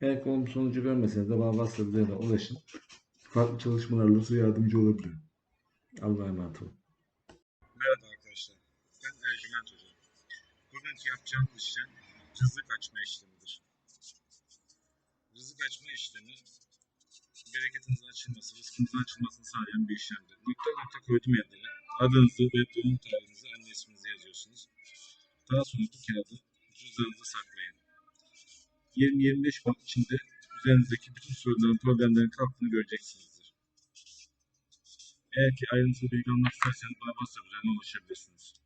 Eğer ki olumlu sonucu görmeseniz de bana WhatsApp ulaşın. Farklı çalışmalarla size yardımcı olabilirim. Allah'a emanet olun. Merhaba arkadaşlar. Ben Ercüment Hoca. Bugünkü yapacağımız işlem rızık açma işlemidir. Rızık açma işlemi bereketinizin açılması, rızkınızın açılmasını sağlayan bir işlemdir. Nokta nokta koydum yerlere. Adınızı ve doğum tarihinizi, anne isminizi yazıyorsunuz. Daha sonra bu kağıdı cüzdanınıza saklayın. 20-25 gün içinde üzerinizdeki bütün sorunların, problemlerin kalktığını göreceksinizdir. Eğer ki ayrıntılı bilgi almak isterseniz bana WhatsApp üzerinden ulaşabilirsiniz.